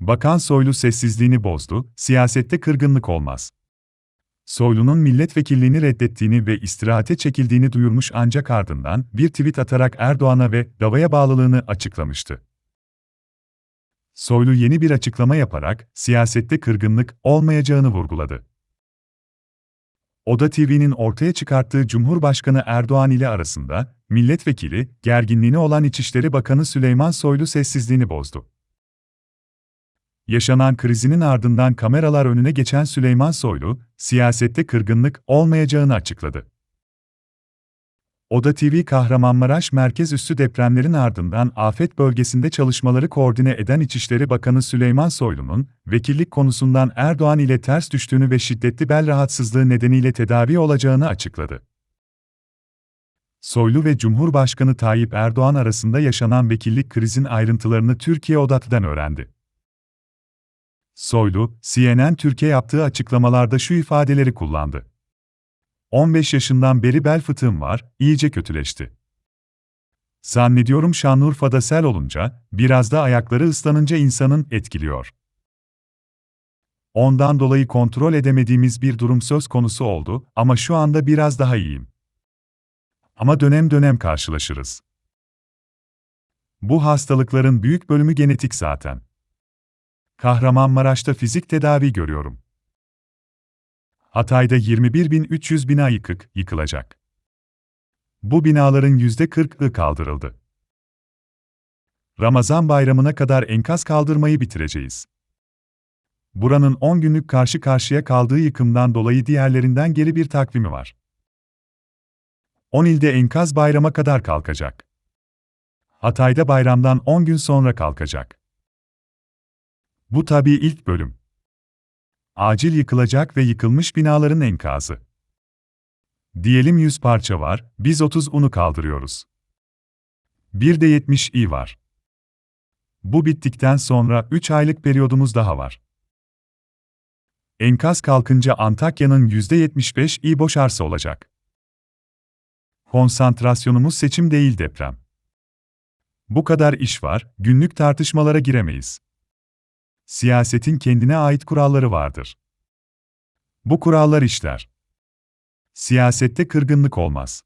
Bakan Soylu sessizliğini bozdu, siyasette kırgınlık olmaz. Soylu'nun milletvekilliğini reddettiğini ve istirahate çekildiğini duyurmuş ancak ardından bir tweet atarak Erdoğan'a ve davaya bağlılığını açıklamıştı. Soylu yeni bir açıklama yaparak siyasette kırgınlık olmayacağını vurguladı. Oda TV'nin ortaya çıkarttığı Cumhurbaşkanı Erdoğan ile arasında milletvekili gerginliğini olan İçişleri Bakanı Süleyman Soylu sessizliğini bozdu. Yaşanan krizinin ardından kameralar önüne geçen Süleyman Soylu, siyasette kırgınlık olmayacağını açıkladı. Oda TV Kahramanmaraş merkez üssü depremlerin ardından afet bölgesinde çalışmaları koordine eden İçişleri Bakanı Süleyman Soylu'nun, vekillik konusundan Erdoğan ile ters düştüğünü ve şiddetli bel rahatsızlığı nedeniyle tedavi olacağını açıkladı. Soylu ve Cumhurbaşkanı Tayyip Erdoğan arasında yaşanan vekillik krizin ayrıntılarını Türkiye Odat'tan öğrendi. Soylu, CNN Türkiye yaptığı açıklamalarda şu ifadeleri kullandı. 15 yaşından beri bel fıtığım var, iyice kötüleşti. Zannediyorum Şanlıurfa'da sel olunca, biraz da ayakları ıslanınca insanın etkiliyor. Ondan dolayı kontrol edemediğimiz bir durum söz konusu oldu ama şu anda biraz daha iyiyim. Ama dönem dönem karşılaşırız. Bu hastalıkların büyük bölümü genetik zaten. Kahramanmaraş'ta fizik tedavi görüyorum. Hatay'da 21.300 bina yıkık, yıkılacak. Bu binaların %40'ı kaldırıldı. Ramazan bayramına kadar enkaz kaldırmayı bitireceğiz. Buranın 10 günlük karşı karşıya kaldığı yıkımdan dolayı diğerlerinden geri bir takvimi var. 10 ilde enkaz bayrama kadar kalkacak. Hatay'da bayramdan 10 gün sonra kalkacak. Bu tabii ilk bölüm. Acil yıkılacak ve yıkılmış binaların enkazı. Diyelim 100 parça var, biz 30 unu kaldırıyoruz. Bir de 70 i var. Bu bittikten sonra 3 aylık periyodumuz daha var. Enkaz kalkınca Antakya'nın %75 i boş arsa olacak. Konsantrasyonumuz seçim değil deprem. Bu kadar iş var, günlük tartışmalara giremeyiz. Siyasetin kendine ait kuralları vardır. Bu kurallar işler. Siyasette kırgınlık olmaz.